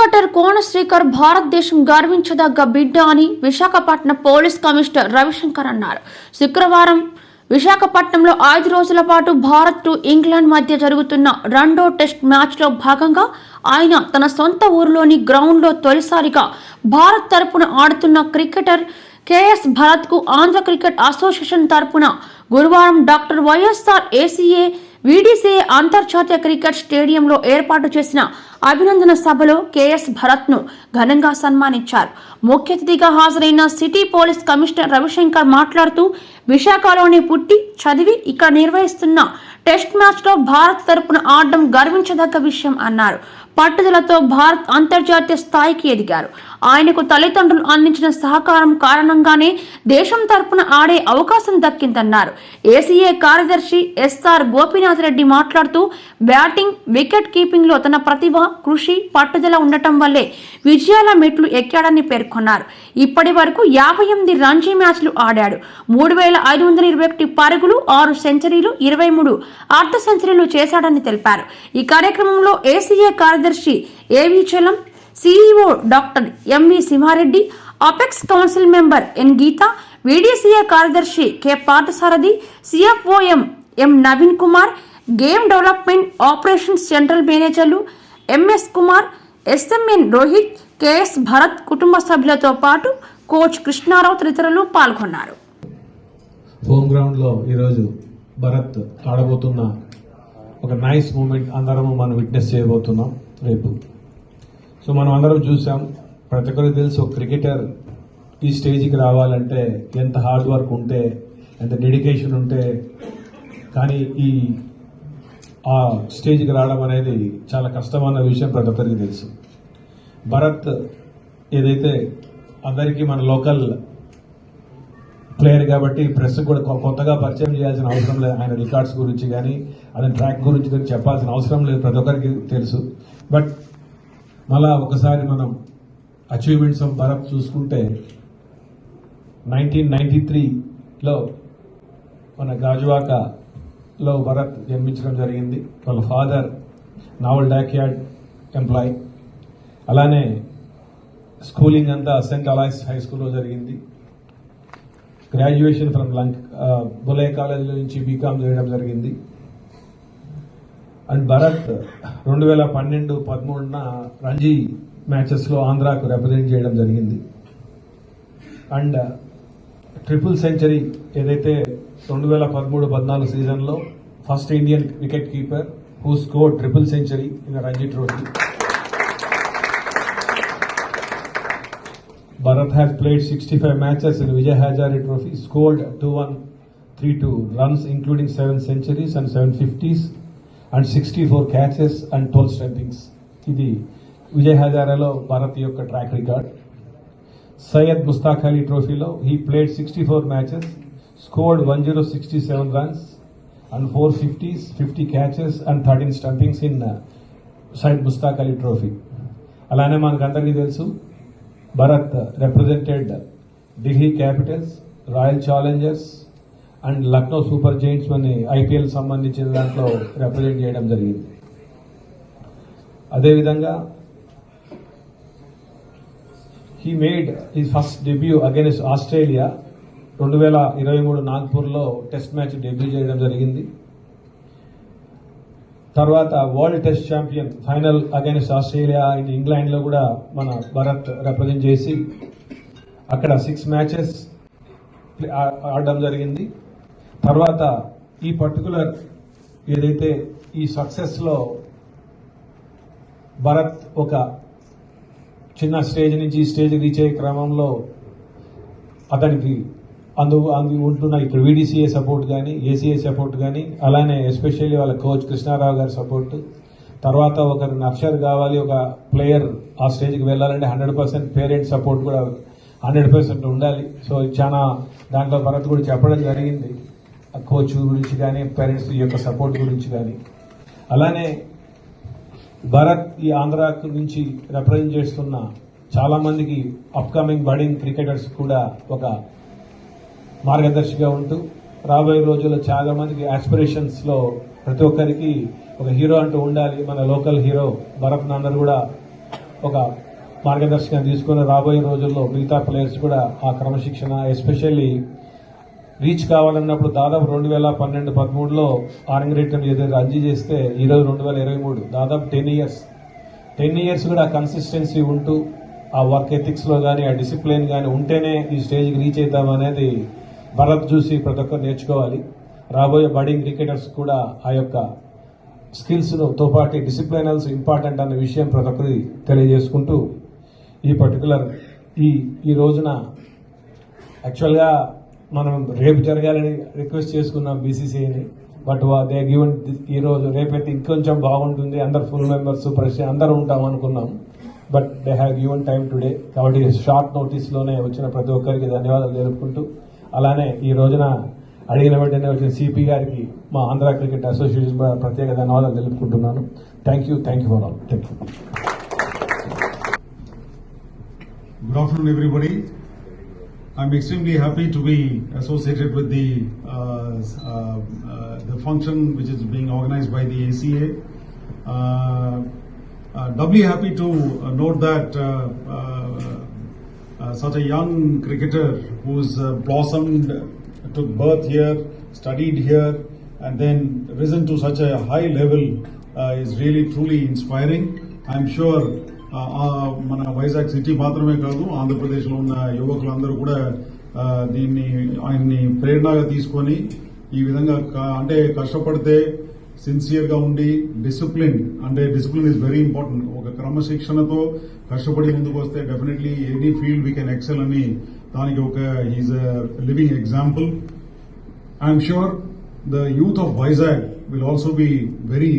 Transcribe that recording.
Cricketer కోనశ్రీకర్ భారతదేశం గర్వించదగ్గ బిడ్డ అని విశాఖపట్నం పోలీస్ కమిషనర్ రవిశంకర్ అన్నారు. శుక్రవారం విశాఖపట్నంలో ఐదు రోజుల పాటు భారత్ టు ఇంగ్లాండ్ మధ్య జరుగుతున్న రెండో టెస్ట్ మ్యాచ్లో భాగంగా ఆయన తన సొంత ఊరిలోని గ్రౌండ్లో తొలిసారిగా భారత్ తరపున ఆడుతున్న క్రికెటర్ కేఎస్ భరత్కు ఆంధ్ర క్రికెట్ అసోసియేషన్ తరపున గురువారం డాక్టర్ వైఎస్ఆర్ ఏసీఏ వీడీసీ అంతర్జాతీయ క్రికెట్ స్టేడియంలో ఏర్పాటు చేసిన అభినందన సభలో కేఎస్ భరత్ను ఘనంగా సన్మానించారు. ముఖ్య అతిథిగా హాజరైన సిటీ పోలీస్ కమిషనర్ రవిశంకర్ మాట్లాడుతూ విశాఖలోనే పుట్టి చదివి ఇక్కడ నిర్వహిస్తున్న టెస్ట్ మ్యాచ్లో భారత్ తరపున ఆడడం గర్వించదగ్గ విషయం అన్నారు. పట్టుదలతో భారత్ అంతర్జాతీయ స్థాయికి ఎదిగారు. ఆయనకు తల్లిదండ్రులు అందించిన సహకారం కారణంగానే దేశం తరపున ఆడే అవకాశం దక్కిందన్నారు. ఏసీఏ కార్యదర్శి ఎస్ఆర్ గోపీనాథ్ రెడ్డి మాట్లాడుతూ బ్యాటింగ్ వికెట్ కీపింగ్లో తన ప్రతిభ కృషి పట్టుదల ఉండటం వల్లే విజయాల మెట్లు ఎక్కాడని పేర్కొన్నారు. ఇప్పటి వరకు యాభై ఎనిమిది రంజీ మ్యాచ్లు ఆడాడు. మూడు వేల ఐదు వందల ఇరవై ఒకటి పరుగులు ఆరు సెంచరీలు ఇరవై మూడు అర్ధ సెంచరీలు చేశాడని తెలిపారు. ఈ కార్యక్రమంలో ఏసీఏ కార్యదర్శి AV Chalam CEO doctor MV Simhareddy apex council member N Geetha VDCA కార్యదర్శి K Parthasarathy CFO M M Naveen Kumar game development operations general మేనేజర్లు MS Kumar SMN Rohit KS Bharat కుటుంబ సభ్యులతో పాటు కోచ్ కృష్ణారావు తదితరులు పాల్గొన్నారు. Home గ్రౌండ్లో ఈరోజు భరత్ ఆడబోతున్న ఒక నైస్ మూమెంట్ అందరము మనం విట్నెస్ చేయబోతున్నాం రేపు. సో మనం అందరం చూసాం ప్రతి ఒక్కరికి తెలుసు ఒక క్రికెటర్ ఈ స్టేజ్కి రావాలంటే ఎంత హార్డ్ వర్క్ ఉంటే ఎంత డెడికేషన్ ఉంటే కానీ ఈ ఆ స్టేజ్కి రావడం అనేది చాలా కష్టమైన విషయం ప్రతి ఒక్కరికి తెలుసు. భరత్ ఏదైతే అందరికీ మన లోకల్ ప్లేయర్ కాబట్టి ప్రెస్ కూడా కొత్తగా పరిచయం చేయాల్సిన అవసరం లేదు. ఆయన రికార్డ్స్ గురించి కానీ అతని ట్రాక్ గురించి కానీ చెప్పాల్సిన అవసరం లేదు ప్రతి ఒక్కరికి తెలుసు. బట్ మళ్ళా ఒకసారి మనం అచీవ్మెంట్స్ ఆఫ్ భరత్ చూసుకుంటే నైన్టీన్ నైన్టీ త్రీలో మన లో భరత్ జన్మించడం జరిగింది. వాళ్ళ ఫాదర్ నావల్ డాక్యార్డ్ ఎంప్లాయ్. అలానే స్కూలింగ్ అంతా సెంట్ అలాయిస్ హై స్కూల్లో జరిగింది. గ్రాడ్యుయేషన్ ఫ్రమ్ లంక్ బులే కాలేజ్ నుంచి బీకామ్ చేయడం జరిగింది. అండ్ భరత్ రెండు వేల పన్నెండు పదమూడున రంజీ మ్యాచెస్లో ఆంధ్రాకు రిప్రజెంట్ చేయడం జరిగింది. అండ్ ట్రిపుల్ సెంచరీ ఏదైతే రెండు వేల పదమూడు పద్నాలుగు సీజన్లో first Indian wicket keeper who score triple century in Ranji trophy Bharat has played sixty five matches in Vijay Hazare trophy scored two one three two runs including seven centuries and seven fifties and sixty four catches and twelve stumpings ఇది విజయ్ హజారాలో భారత్ యొక్క track record Syed Mushtaq Ali ట్రోఫీలో he played sixty four matches scored one zero sixty seven runs and four fifties fifty catches and thirteen stumpings in Syed Mushtaq Ali trophy. అలానే మనకందరికీ తెలుసు Bharat represented Delhi capitals royal challengers and Lucknow super giants అని IPL సంబంధించిన దాంట్లో represent చేయడం జరిగింది. అదేవిధంగా he made ఈ ఫస్ట్ డెబ్యూ అగైన్స్ ఆస్ట్రేలియా రెండు వేల ఇరవై మూడు నాగ్పూర్లో టెస్ట్ మ్యాచ్ డెబ్యూ చేయడం జరిగింది. తర్వాత world test champion final against Australia in ఇంగ్లాండ్లో కూడా మన భరత్ రిప్రజెంట్ చేసి అక్కడ సిక్స్ మ్యాచెస్ ఆడడం జరిగింది. తర్వాత ఈ పర్టికులర్ ఏదైతే ఈ సక్సెస్లో భరత్ ఒక చిన్న స్టేజ్ నుంచి ఈ స్టేజ్ రీచ్ అయ్యే క్రమంలో అతనికి అందు అందు ఉంటున్న ఇక్కడ వీడీసీఏ సపోర్ట్ కానీ ఏసీఏ సపోర్ట్ కానీ అలానే ఎస్పెషల్లీ వాళ్ళ కోచ్ కృష్ణారావు గారి సపోర్ట్ తర్వాత ఒకరు నర్షర్ కావాలి ఒక ప్లేయర్ ఆ స్టేజ్కి వెళ్ళాలంటే హండ్రెడ్ పర్సెంట్ పేరెంట్ సపోర్ట్ కూడా హండ్రెడ్ పర్సెంట్ ఉండాలి. సో చాలా దాంట్లో భరత్ కూడా చెప్పడం జరిగింది. ఆ కోచ్ గురించి కానీ పేరెంట్స్ యొక్క సపోర్ట్ గురించి కానీ. అలానే భరత్ ఈ ఆంధ్ర నుంచి రిప్రజెంట్ చేస్తున్న చాలా మందికి అప్కమింగ్ బడింగ్ క్రికెటర్స్ కూడా ఒక మార్గదర్శిగా ఉంటూ రాబోయే రోజుల్లో చాలా మందికి ఆస్పిరేషన్స్లో ప్రతి ఒక్కరికి ఒక హీరో అంటూ ఉండాలి. మన లోకల్ హీరో భరత్ నాన్నర్ కూడా ఒక మార్గదర్శకం తీసుకుని రాబోయే రోజుల్లో మిగతా ప్లేయర్స్ కూడా ఆ క్రమశిక్షణ ఎస్పెషల్లీ రీచ్ కావాలన్నప్పుడు దాదాపు రెండు వేల పన్నెండు పదమూడులో ఆరంగరేటం ఏదైతే రంజీ చేస్తే ఈరోజు రెండు వేల ఇరవై మూడు దాదాపు టెన్ ఇయర్స్. టెన్ ఇయర్స్ కూడా కన్సిస్టెన్సీ ఉంటూ ఆ వర్క్ ఎథిక్స్లో కానీ ఆ డిసిప్లిన్ కానీ ఉంటేనే ఈ స్టేజ్కి రీచ్ అవుతాం అనేది భరత్ చూసి ప్రతి ఒక్కరు నేర్చుకోవాలి. రాబోయే బడింగ్ క్రికెటర్స్ కూడా ఆ యొక్క స్కిల్స్తో పాటు డిసిప్లినల్స్ ఇంపార్టెంట్ అనే విషయం ప్రతి ఒక్కరి తెలియజేసుకుంటూ ఈ పర్టికులర్ ఈ ఈ రోజున యాక్చువల్గా మనం రేపు జరగాలని రిక్వెస్ట్ చేసుకున్నాం బీసీసీని బట్ దే గివెన్ ఈ రోజు రేపైతే ఇంకొంచెం బాగుంటుంది. అందరు ఫుల్ మెంబర్స్ ప్రెసిడెంట్ అందరూ ఉంటాం అనుకున్నాం. But they have given time today కాబట్టి షార్ట్ నోటీస్లోనే వచ్చిన ప్రతి ఒక్కరికి ధన్యవాదాలు తెలుపుకుంటూ. అలానే ఈ రోజున అడిగిన వెంటనే వచ్చిన సిపి గారికి మా ఆంధ్ర క్రికెట్ అసోసియేషన్ ప్రత్యేక ధన్యవాదాలు తెలుపుకుంటున్నాను. Thank you thank you for all thank you good afternoon everybody I'm extremely happy to be associated with the uh, uh, uh, the function which is being organized by the ACA. Uh, doubly happy to uh, note that uh, such a young cricketer who's blossomed, took birth here, studied here, and then risen to such a high level is really truly inspiring. I'm sure మన Vizag city మాత్రమే కాదు ఆంధ్రప్రదేశ్లో ఉన్న యువకులందరూ కూడా దీన్ని ఆయన్ని ప్రేరణగా తీసుకొని ఈ విధంగా అంటే కష్టపడితే సిన్సియర్గా ఉండి డిసిప్లిన్ అంటే డిసిప్లిన్ ఇస్ వెరీ ఇంపార్టెంట్ ఒక క్రమశిక్షణతో కష్టపడి ముందుకు వస్తే definitely any field we can excel అని దానికి ఒక is living example I'm sure the youth of Vizag will also be very